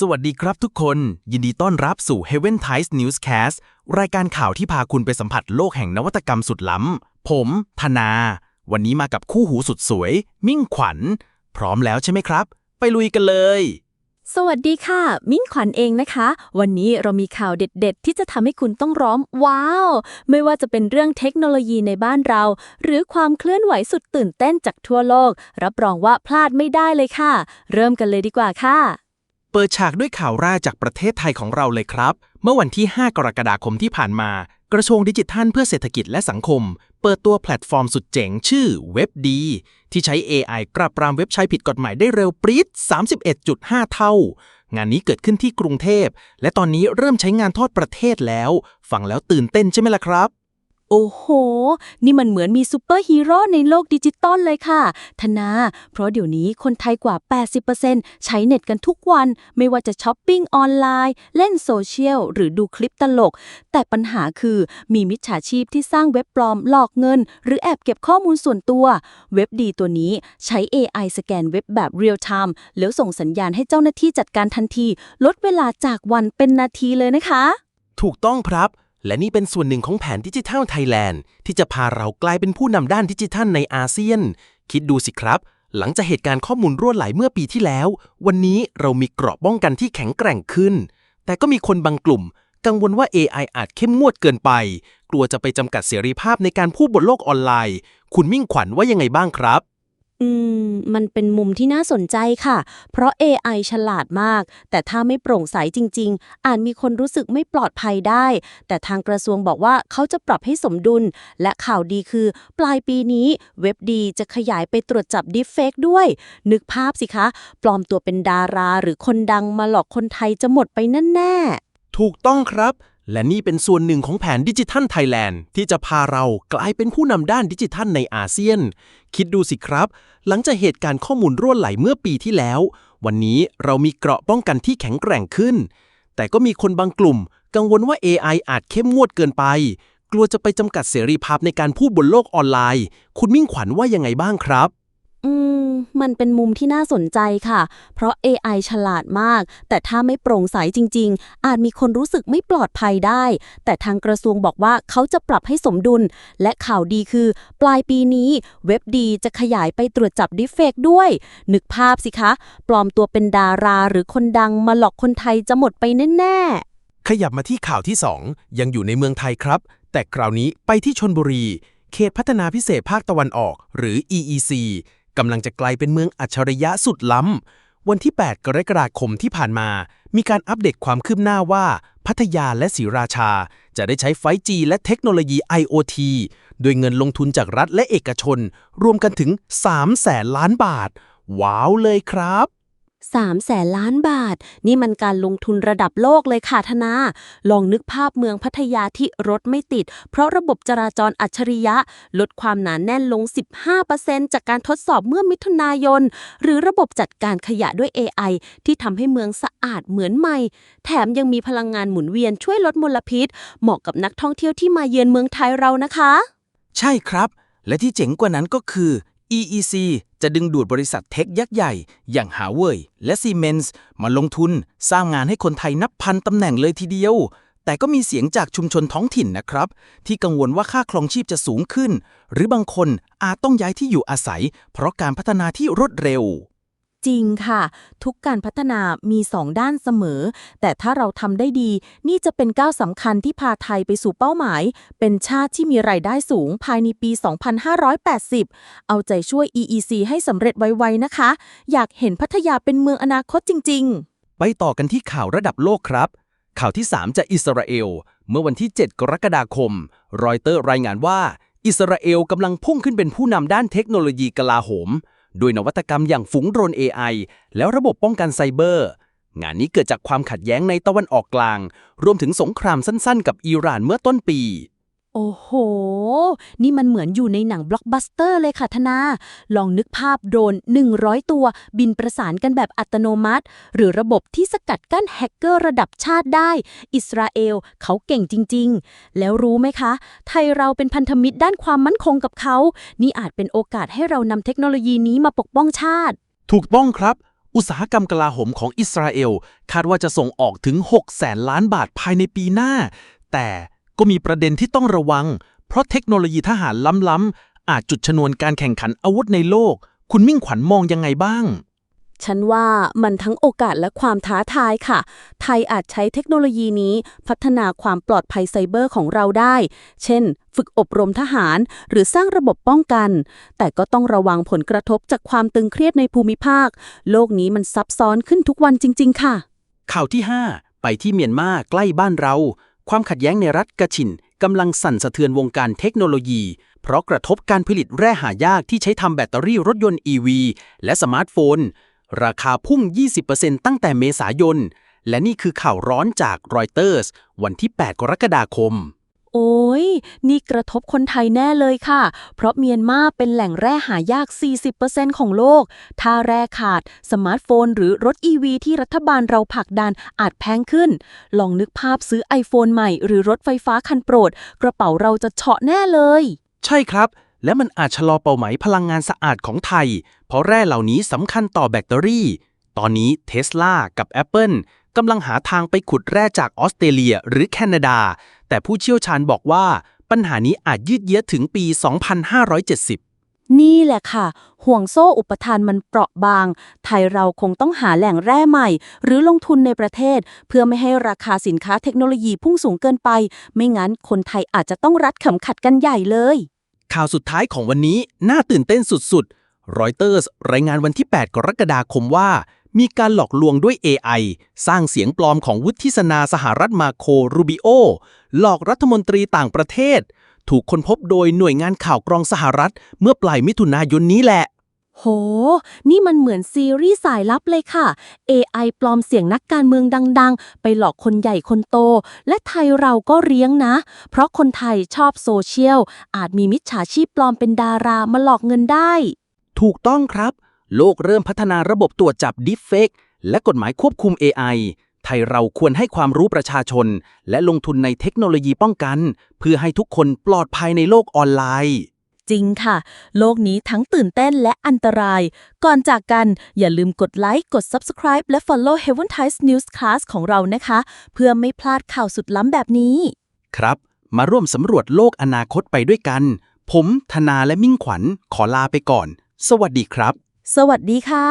สวัสดีครับทุกคน ยินดีต้อนรับสู่ Heaven Times Newscast รายการข่าวที่พาคุณไปสัมผัสโลกแห่งนวัตกรรมสุดล้ำ ผม ธนา วันนี้มากับคู่หูสุดสวย มิ่งขวัญ พร้อมแล้วใช่ไหมครับ ไปลุยกันเลย สวัสดีค่ะ มิ้นขวัญเองนะคะ วันนี้เรามีข่าวเด็ด ๆ ที่จะทำให้คุณต้องร้องว้าว ไม่ว่าจะเป็นเรื่องเทคโนโลยีในบ้านเรา หรือความเคลื่อนไหวสุดตื่นเต้นจากทั่วโลก รับรองว่าพลาดไม่ได้เลยค่ะ เริ่มกันเลยดีกว่าค่ะ เปิดฉากด้วยข่าวแรกจากประเทศไทยของเราเลยครับ เมื่อวันที่ 5 กรกฎาคมที่ผ่านมา กระทรวงดิจิทัลเพื่อเศรษฐกิจและสังคม เปิดตัวแพลตฟอร์มสุดเจ๋งชื่อเว็บดีที่ใช้ AI ปราบปรามเว็บใช้ผิดกฎหมายได้เร็วปรี๊ด 31.5 เท่า งานนี้เกิดขึ้นที่กรุงเทพ และตอนนี้เริ่มใช้งานทอดประเทศแล้ว ฟังแล้วตื่นเต้นใช่ไหมล่ะครับ โอ้โห นี่มันเหมือนมีซูเปอร์ฮีโร่ในโลกดิจิตอลเลยค่ะ ธนา เพราะเดี๋ยวนี้คนไทยกว่า 80%ใช้เน็ตกันทุกวัน ไม่ว่าจะช้อปปิ้งออนไลน์ เล่นโซเชียล หรือดูคลิปตลก แต่ปัญหาคือมีมิจฉาชีพที่สร้างเว็บปลอมหลอกเงิน หรือแอบเก็บข้อมูลส่วนตัว เว็บดีตัวนี้ใช้ AI สแกนเว็บแบบเรียลไทม์แล้วส่งสัญญาณให้เจ้าหน้าที่จัดการทันที ลดเวลาจากวันเป็นนาทีเลยนะคะ ถูกต้องครับ และนี่เป็นส่วนหนึ่งของแผนดิจิทัลไทยแลนด์ที่จะพาเรากลายเป็นผู้นำด้านดิจิทัลในอาเซียน คิดดูสิครับ หลังจากเหตุการณ์ข้อมูลรั่วไหลเมื่อปีที่แล้ว วันนี้เรามีเกราะป้องกันที่แข็งแกร่งขึ้น แต่ก็มีคนบางกลุ่ม กังวลว่า AI อาจเข้มงวดเกินไป กลัวจะไปจำกัดเสรีภาพในการพูดบนโลกออนไลน์ คุณมิ่งขวัญว่ายังไงบ้างครับ อืม มันเป็นมุมที่น่าสนใจค่ะ เพราะ AI ฉลาดมาก แต่ถ้าไม่โปร่งใสจริง ๆ อาจมีคนรู้สึกไม่ปลอดภัยได้ แต่ทางกระทรวงบอกว่าเขาจะปรับให้สมดุล และข่าวดีคือ ปลายปีนี้เว็บดีจะขยายไปตรวจจับดิฟเฟกด้วย นึกภาพสิคะ ปลอมตัวเป็นดาราหรือคนดังมาหลอกคนไทยจะหมดไปแน่ๆ ถูกต้องครับ และนี่เป็นส่วนหนึ่งของแผนดิจิทัลไทยแลนด์ที่จะพาเรากลายเป็นผู้นำด้านดิจิทัลในอาเซียน คิดดูสิครับ หลังจากเหตุการณ์ข้อมูลรั่วไหลเมื่อปีที่แล้ว วันนี้เรามีเกราะป้องกันที่แข็งแกร่งขึ้น แต่ก็มีคนบางกลุ่ม กังวลว่า AI อาจเข้มงวดเกินไป กลัวจะไปจำกัดเสรีภาพในการพูดบนโลกออนไลน์ คุณมิ่งขวัญว่ายังไงบ้างครับ มันเป็นมุมที่น่าสนใจค่ะ เพราะ AI ฉลาดมาก แต่ถ้าไม่โปร่งใสจริง ๆ อาจมีคนรู้สึกไม่ปลอดภัยได้ แต่ทางกระทรวงบอกว่าเขาจะปรับให้สมดุล และข่าวดีคือ ปลายปีนี้เว็บดีจะขยายไปตรวจจับดิเฟกด้วย นึกภาพสิคะ ปลอมตัวเป็นดาราหรือคนดังมาหลอกคนไทยจะหมดไปแน่ๆขยับมาที่ข่าวที่ 2 ยังอยู่ในเมืองไทยครับ แต่คราวนี้ไปที่ชนบุรีเขตพัฒนาพิเศษภาคตะวันออก หรือ EEC กำลังจะกลายเป็นเมืองอัจฉริยะสุดล้ำ วันที่ 8 กรกฎาคมที่ผ่านมา มีการอัปเดตความคืบหน้าว่า พัทยาและศรีราชา จะได้ใช้ 5G และเทคโนโลยี IoT โดยเงินลงทุนจากรัฐและเอกชน รวมกันถึง3แสนล้านบาท ว้าวเลยครับ 3แสนล้านบาท นี่มันการลงทุนระดับโลกเลยค่ะธนา ลองนึกภาพเมืองพัทยาที่รถไม่ติด เพราะระบบจราจรอัจฉริยะ ลดความหนานแน่นลง 15%จากการทดสอบเมื่อมิถุนายน หรือระบบจัดการขยะด้วย AI ที่ทำให้เมืองสะอาดเหมือนใหม่ แถมยังมีพลังงานหมุนเวียนช่วยลดมลพิษ เหมาะกับนักท่องเที่ยวที่มาเยือนเมืองไทยเรานะคะ ใช่ครับ และที่เจ๋งกว่านั้นก็คือ EEC จะดึงดูดบริษัทเทคยักษ์ใหญ่ อย่างหาเว่ยและซีเมนส์มาลงทุนสร้างงานให้คนไทยนับพันตำแหน่งเลยทีเดียว แต่ก็มีเสียงจากชุมชนท้องถิ่นนะครับ ที่กังวลว่าค่าครองชีพจะสูงขึ้น หรือบางคนอาจต้องย้ายที่อยู่อาศัย เพราะการพัฒนาที่รวดเร็ว จริงค่ะ ทุกการพัฒนามีสองด้านเสมอ แต่ถ้าเราทำได้ดี นี่จะเป็นก้าวสำคัญที่พาไทยไปสู่เป้าหมาย เป็นชาติที่มีรายได้สูงภายในปี 2580 เอาใจช่วย EEC ให้สำเร็จไวๆนะคะ อยากเห็นพัทยาเป็นเมืองอนาคตจริง ๆ ไปต่อกันที่ข่าวระดับโลกครับ ข่าวที่ 3 จากอิสราเอล เมื่อวันที่ 7 กรกฎาคม รอยเตอร์รายงานว่า อิสราเอลกำลังพุ่งขึ้นเป็นผู้นำด้านเทคโนโลยีกลาโหม ด้วยนวัตกรรมอย่างฝูงโดรน AI แล้วระบบป้องกันไซเบอร์ งานนี้เกิดจากความขัดแย้งในตะวันออกกลาง รวมถึงสงครามสั้นๆ กับอิหร่านเมื่อต้นปี โอ้โห นี่มันเหมือนอยู่ในหนังบล็อกบัสเตอร์เลยค่ะธนา ลองนึกภาพโดรน 100 ตัว บินประสานกันแบบอัตโนมัติ หรือระบบที่สกัดกั้นแฮกเกอร์ระดับชาติได้ อิสราเอลเขาเก่งจริง ๆ แล้วรู้ไหมคะ ไทยเราเป็นพันธมิตรด้านความมั่นคงกับเขา นี่อาจเป็นโอกาสให้เรานำเทคโนโลยีนี้มาปกป้องชาติ ถูกต้องครับ อุตสาหกรรมกลาโหมของอิสราเอล คาดว่าจะส่งออกถึง6แสนล้านบาทภายในปีหน้า แต่ ก็มีประเด็นที่ต้องระวัง เพราะเทคโนโลยีทหารล้ำๆอาจจุดชนวนการแข่งขันอาวุธในโลก คุณมิ่งขวัญมองยังไงบ้าง ฉันว่ามันทั้งโอกาสและความท้าทายค่ะ ไทยอาจใช้เทคโนโลยีนี้พัฒนาความปลอดภัยไซเบอร์ของเราได้ เช่น ฝึกอบรมทหาร หรือสร้างระบบป้องกัน แต่ก็ต้องระวังผลกระทบจากความตึงเครียดในภูมิภาค โลกนี้มันซับซ้อนขึ้นทุกวันจริง ๆ ค่ะ ข่าวที่ 5 ไปที่เมียนมาใกล้บ้านเรา ความขัดแย้งในรัฐกะชินกำลังสั่นสะเทือนวงการเทคโนโลยี เพราะกระทบการผลิตแร่หายากที่ใช้ทำแบตเตอรี่รถยนต์ EV และสมาร์ทโฟน ราคาพุ่ง 20%ตั้งแต่เมษายน และนี่คือข่าวร้อนจากรอยเตอร์สวันที่ 8 กรกฎาคม โอ้ย นี่กระทบคนไทยแน่เลยค่ะ เพราะเมียนมาเป็นแหล่งแร่หายาก 40%ของโลก ถ้าแร่ขาด สมาร์ทโฟนหรือรถ EV ที่รัฐบาลเราผลักดันอาจแพงขึ้น ลองนึกภาพซื้อ iPhone ใหม่หรือรถไฟฟ้าคันโปรด กระเป๋าเราจะเฉาะแน่เลย ใช่ครับ และมันอาจชะลอเป้าหมายพลังงานสะอาดของไทย เพราะแร่เหล่านี้สำคัญต่อแบตเตอรี่ ตอนนี้เทสลากับ Apple กำลังหาทางไปขุดแร่จากออสเตรเลียหรือแคนาดา แต่ผู้เชี่ยวชาญบอกว่าปัญหานี้อาจยืดเยื้อถึงปี 2570 นี่แหละค่ะ ห่วงโซ่อุปทานมันเปราะบาง ไทยเราคงต้องหาแหล่งแร่ใหม่ หรือลงทุนในประเทศ เพื่อไม่ให้ราคาสินค้าเทคโนโลยีพุ่งสูงเกินไป ไม่งั้นคนไทยอาจจะต้องรัดเข็มขัดกันใหญ่เลย ข่าวสุดท้ายของวันนี้น่าตื่นเต้นสุดๆรอยเตอร์สรายงานวันที่ 8 กรกฎาคมว่ามีการหลอกลวงด้วย AI สร้างเสียงปลอมของวุฒิสนาสหรัฐมาโค รูบิโอ หลอกรัฐมนตรีต่างประเทศ ถูกค้นพบโดยหน่วยงานข่าวกรองสหรัฐ เมื่อปลายมิถุนายนนี้แหละ โห นี่มันเหมือนซีรีส์สายลับเลยค่ะ AI ปลอมเสียงนักการเมืองดัง ๆ ไปหลอกคนใหญ่คนโต และไทยเราก็เลี้ยงนะ เพราะคนไทยชอบโซเชียล อาจมีมิจฉาชีพปลอมเป็นดารามาหลอกเงินได้ ถูกต้องครับ โลกเริ่มพัฒนาระบบตรวจจับ Deepfake และกฎหมายควบคุม AI ไทยเราควรให้ความรู้ประชาชน และลงทุนในเทคโนโลยีป้องกัน เพื่อให้ทุกคนปลอดภัยในโลกออนไลน์ จริงค่ะ โลกนี้ทั้งตื่นเต้นและอันตราย ก่อนจากกันอย่าลืมกดไลค์ กด Subscribe และ Follow Heaven Times News Class ของเรานะคะ เพื่อไม่พลาดข่าวสุดล้ำแบบนี้ ครับ มาร่วมสำรวจโลกอนาคตไปด้วยกัน ผมธนาและมิ่งขวัญขอลาไปก่อน สวัสดีครับ สวัสดีค่ะ